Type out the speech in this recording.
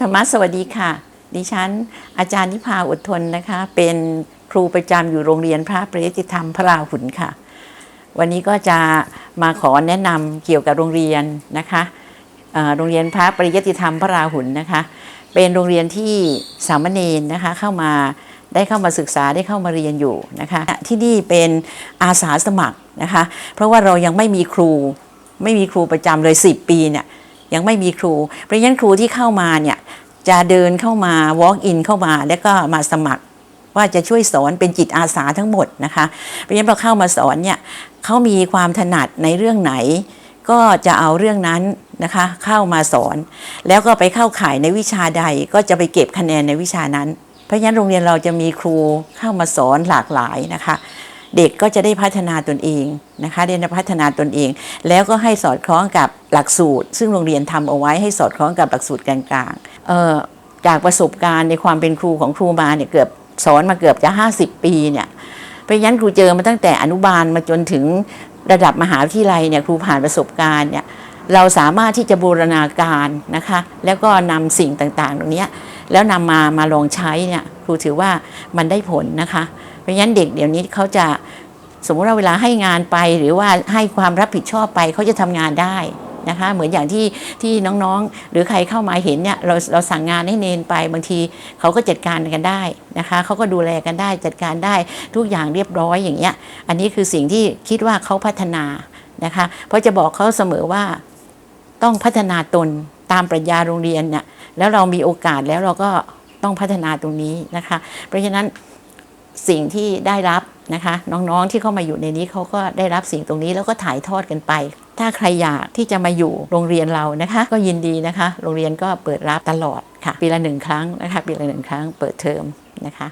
ธรรมะสวัสดีค่ะ ดิฉัน อาจารย์นิพาอดทนนะคะ เป็นครูประจำอยู่โรงเรียนพระปริยติธรรมพระราหุนค่ะ วันนี้ก็จะมาขอแนะนำเกี่ยวกับโรงเรียนนะคะโรงเรียนพระปริยติธรรมพระราหุนนะคะ เป็นโรงเรียนที่สามเณรนะคะเข้ามาได้เข้ามาศึกษาได้เข้ามาเรียนอยู่นะคะ ที่นี่เป็นอาสาสมัครนะคะ เพราะว่าเรายังไม่มีครูไม่มีครูประจำเลย 10 ปีเนี่ยยังไม่มีครูเพราะฉะนั้นครูที่เข้ามาเนี่ย จะเดินเข้ามา walk in เข้ามา แล้วก็มาสมัครว่าจะช่วยสอนเป็นจิตอาสาทั้งหมดนะคะเพราะฉะนั้นพอเข้ามาสอนเนี่ยเขามีความถนัดในเรื่องไหน ก็จะเอาเรื่องนั้นนะคะเข้ามาสอน แล้วก็ไปเข้าข่ายในวิชาใดก็จะไปเก็บคะแนนในวิชานั้น เพราะฉะนั้นโรงเรียนเราจะมีครูเข้ามาสอนหลากหลายนะคะ เด็กก็จะได้พัฒนาตนเองนะคะได้พัฒนาตนเอง แล้วก็ให้สอดคล้องกับหลักสูตร ซึ่งโรงเรียนทำเอาไว้ให้สอดคล้องกับหลักสูตรกลางๆเอ่อจากประสบการณ์ในความเป็นครูของครูมาเนี่ยเกือบสอนมาเกือบจะ 50 ปีเนี่ยเพราะฉะนั้นครูเจอมาตั้งแต่อนุบาลมาจนถึงระดับมหาวิทยาลัยเนี่ยครูผ่านประสบการณ์เนี่ยเราสามารถที่จะบูรณาการนะคะ แล้วก็นำสิ่งต่างๆตรงนี้แล้วนำมามาลองใช้เนี่ยครูถือว่ามันได้ผลนะคะ ราะฉะนั้นเด็กเดี๋ยวนี้เขาจะสมมุติว่าเวลาให้งานไปหรือว่าให้ความรับผิดชอบไปเขาจะทำงานได้นะคะเหมือนอย่างที่ที่น้องๆ หรือใครเข้ามาเห็นเนี่ยเราเราสั่งงานให้เนนไปบางทีเขาก็จัดการกันได้นะคะเขาก็ดูแลกันได้จัดการได้ทุกอย่างเรียบร้อยอย่างเงี้ยอันนี้คือสิ่งที่คิดว่าเขาพัฒนานะคะเพราะจะบอกเขาเสมอว่าต้องพัฒนาตนตามปรัชญาโรงเรียนเนี่ยแล้วเรามีโอกาสแล้วเราก็ต้องพัฒนาตรงนี้นะคะ เพราะฉะนั้น สิ่งที่ได้รับนะคะน้องๆที่เข้ามาอยู่ในนี้เขาก็ได้รับสิ่งตรงนี้แล้วก็ถ่ายทอดกันไป ถ้าใครอยากที่จะมาอยู่โรงเรียนเรานะคะ ก็ยินดีนะคะ โรงเรียนก็เปิดรับตลอดค่ะ ปีละหนึ่งครั้งนะคะ ปีละหนึ่งครั้งเปิดเทอมนะคะ